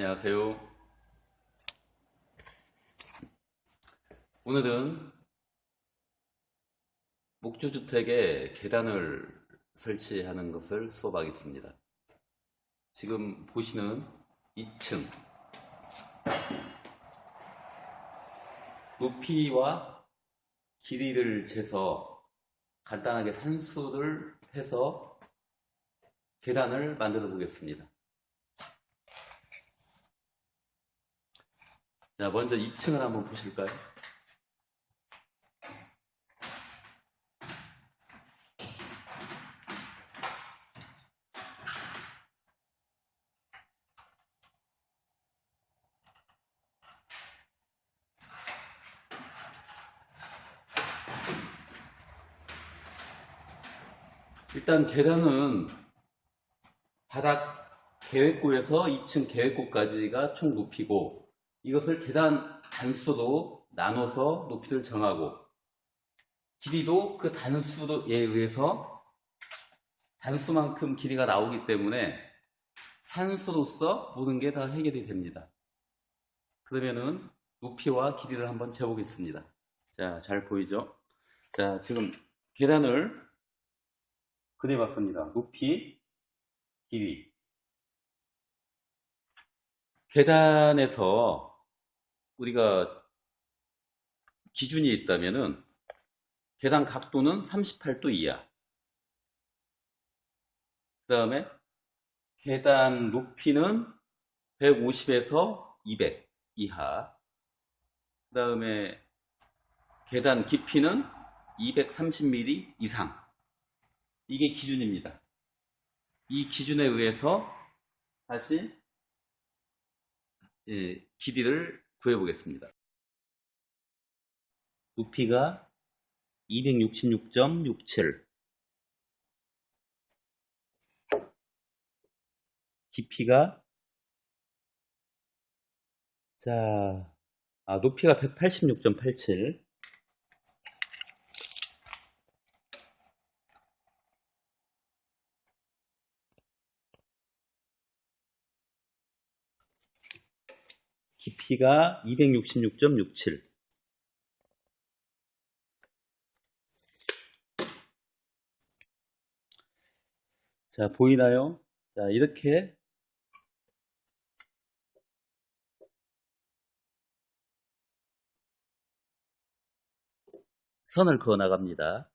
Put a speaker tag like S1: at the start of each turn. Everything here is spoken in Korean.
S1: 안녕하세요. 오늘은 목조주택에 계단을 설치하는 것을 수업하겠습니다. 지금 보시는 2층 높이와 길이를 재서 간단하게 산수를 해서 계단을 만들어 보겠습니다. 자, 먼저 2층을 한번 보실까요? 일단 계단은 바닥 계획고에서 2층 계획고까지가 총 높이고 이것을 계단 단수로 나눠서 높이를 정하고 길이도 그 단수에 의해서 단수만큼 길이가 나오기 때문에 산수로서 모든 게 다 해결이 됩니다. 그러면은 높이와 길이를 한번 재보겠습니다. 자, 잘 보이죠? 자, 지금 계단을 그려봤습니다. 높이, 길이. 계단에서 우리가 기준이 있다면은 계단 각도는 38도 이하. 그 다음에 계단 높이는 150에서 200 이하. 그 다음에 계단 깊이는 230mm 이상. 이게 기준입니다. 이 기준에 의해서 다시 예, 길이를 구해보겠습니다. 높이가 266.67 깊이가 자, 아, 높이가 186.87 깊이가 266.67 자, 보이나요? 자, 이렇게 선을 그어 나갑니다.